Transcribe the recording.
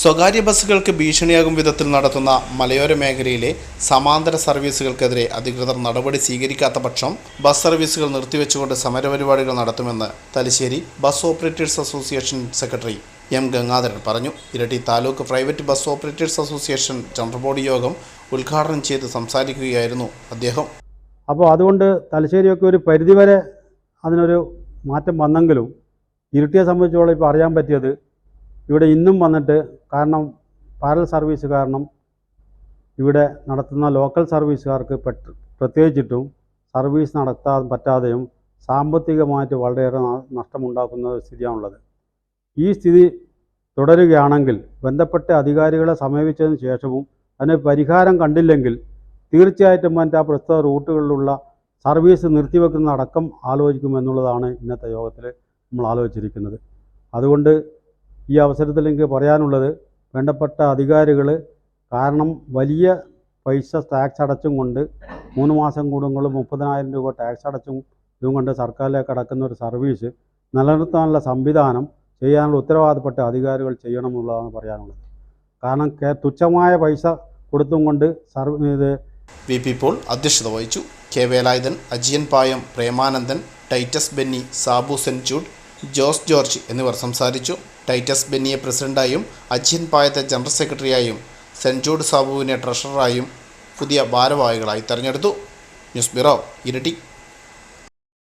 സ്വകാര്യ ബസ്സുകൾക്ക് ഭീഷണിയാകും വിധത്തിൽ നടത്തുന്ന മലയോര മേഖലയിലെ സമാന്തര സർവീസുകൾക്കെതിരെ അധികൃതർ നടപടി സ്വീകരിക്കാത്ത പക്ഷം ബസ് സർവീസുകൾ നിർത്തിവെച്ചുകൊണ്ട് സമരപരിപാടികൾ നടത്തുമെന്ന് Thalassery bus operators association secretary M Gangadharan പറഞ്ഞു. Iritty taluk private bus operators association general body യോഗം ഉദ്ഘാടനം ചെയ്ത് സംസാരിക്കുകയായിരുന്നു അദ്ദേഹം. അപ്പോൾ അതുകൊണ്ട് തലശ്ശേരിയൊക്കെ ഒരു പരിധിവരെ അതിനൊരു മാറ്റം വന്നെങ്കിലും ഇരട്ടിയെ സംബന്ധിച്ചോളം ഇപ്പോൾ അറിയാൻ പറ്റിയത് ഇവിടെ ഇന്നും വന്നിട്ട് കാരണം പാരൽ സർവീസ് കാരണം ഇവിടെ നടത്തുന്ന ലോക്കൽ സർവീസുകാർക്ക് പ്രത്യേകിച്ചിട്ടും സർവീസ് നടത്താൻ പറ്റാതെയും സാമ്പത്തികമായിട്ട് വളരെയേറെ നഷ്ടമുണ്ടാക്കുന്ന സ്ഥിതിയാണുള്ളത്. ഈ സ്ഥിതി തുടരുകയാണെങ്കിൽ ബന്ധപ്പെട്ട അധികാരികളെ സമീപിച്ചതിന് ശേഷവും അതിന് പരിഹാരം കണ്ടില്ലെങ്കിൽ തീർച്ചയായിട്ടും മറ്റ് ആ പ്രസ്തുത റൂട്ടുകളിലുള്ള സർവീസ് നിർത്തിവെക്കുന്ന അടക്കം ആലോചിക്കുമെന്നുള്ളതാണ് ഇന്നത്തെ യോഗത്തിൽ നമ്മൾ ആലോചിച്ചിരിക്കുന്നത്. അതുകൊണ്ട് ഈ അവസരത്തിൽ എനിക്ക് പറയാനുള്ളത് വേണ്ടപ്പെട്ട അധികാരികൾ കാരണം വലിയ പൈസ ടാക്സ് അടച്ചും കൊണ്ട് മൂന്ന് മാസം കൂടുമ്പോൾ മുപ്പതിനായിരം രൂപ ടാക്സ് അടച്ചും ഇതും കൊണ്ട് സർക്കാരിലേക്ക് അടക്കുന്ന ഒരു സർവീസ് നിലനിർത്താനുള്ള സംവിധാനം ചെയ്യാനുള്ള ഉത്തരവാദപ്പെട്ട അധികാരികൾ ചെയ്യണമെന്നുള്ളതാണ് പറയാനുള്ളത്. കാരണം തുച്ഛമായ പൈസ കൊടുത്തും കൊണ്ട് സർവ ഇത് വി പി പോൾ അധ്യക്ഷത വഹിച്ചു. K Velayudhan Ajiyan Payam Premanandan Titus Benny Sabu saint Jude Jose George എന്നിവർ സംസാരിച്ചു. ടൈറ്റസ് ബെന്നിയെ പ്രസിഡന്റായും അച്ഛൻ പായത്തെ ജനറൽ സെക്രട്ടറിയായും സെന്റ് ജൂഡ് സാബുവിനെ ട്രഷററായും പുതിയ ഭാരവാഹികളായി തെരഞ്ഞെടുത്തു. ന്യൂസ് ബ്യൂറോ ഇരട്ടി.